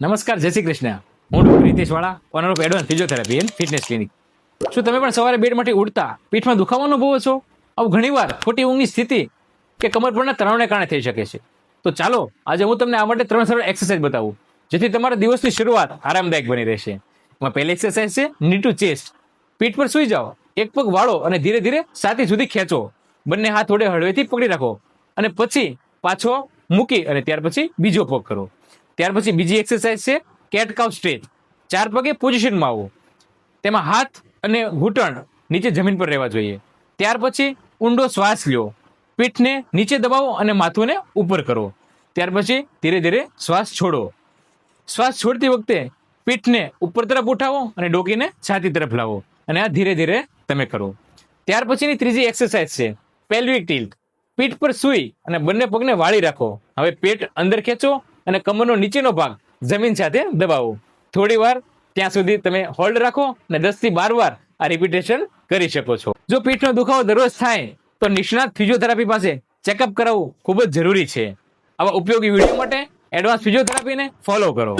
નમસ્કાર, જય શ્રી કૃષ્ણ. હું doctor Ritesh Vala owner of advance physiotherapy and fitness clinic શું તમે પણ સવારે બેડમાંથી ઉઠતા પીઠમાં દુખાવો અનુભવો છો? આવું ઘણીવાર ખોટી ઊંઘની સ્થિતિ કે કમર પરના તણાવને કારણે થઈ શકે છે. તો ચાલો, આજે હું તમને આ માટે ત્રણ સરળ એક્સરસાઇઝ બતાવું, જેથી તમારા દિવસની શરૂઆત આરામદાયક બની રહેશે. એમાં પહેલી એક્સરસાઇઝ છે ની ટુ ચેસ્ટ પીઠ પર સૂઈ જાઓ, એક પગ વાળો અને ધીરે ધીરે છાતી સુધી ખેંચો. બંને હાથ થોડે હળવેથી પકડી રાખો અને પછી પાછો મૂકી અને ત્યાર પછી બીજો પગ કરો. ત્યાર પછી બીજી એક્સરસાઇઝ છે કેટકાવ સ્ટ્રેચ ચાર પગે પોઝિશનમાં આવો તેમાં હાથ અને ઘૂંટણ નીચે જમીન પર રહેવા જોઈએ. ત્યાર પછી ઊંડો શ્વાસ લ્યો. પીઠને નીચે દબાવો અને માથુંને ઉપર કરો. ત્યાર પછી ધીરે ધીરે શ્વાસ છોડો. શ્વાસ છોડતી વખતે પીઠને ઉપર તરફ ઉઠાવો અને ડોકીને છાતી તરફ લાવો અને આ ધીરે ધીરે તમે કરો. ત્યાર પછીની ત્રીજી એક્સરસાઇઝ છે પેલ્વિક ટિલ્ટ પીઠ પર સૂઈ અને બંને પગને વાળી રાખો. હવે પેટ અંદર ખેંચો અને કમરનો નીચેનો ભાગ જમીન સાથે દબાવો. થોડી વાર ત્યાં સુધી તમે હોલ્ડ રાખો અને દસથી બાર વાર આ રિપીટેશન કરી શકો છો. જો પીઠનો દુખાવો દરરોજ થાય તો નિષ્ણાત ફિઝિયોથેરાપી પાસે ચેકઅપ કરાવવું ખૂબ જ જરૂરી છે. આવા ઉપયોગી વીડિયો માટે એડવાન્સ ફિઝિયોથેરાપીને ફોલો કરો.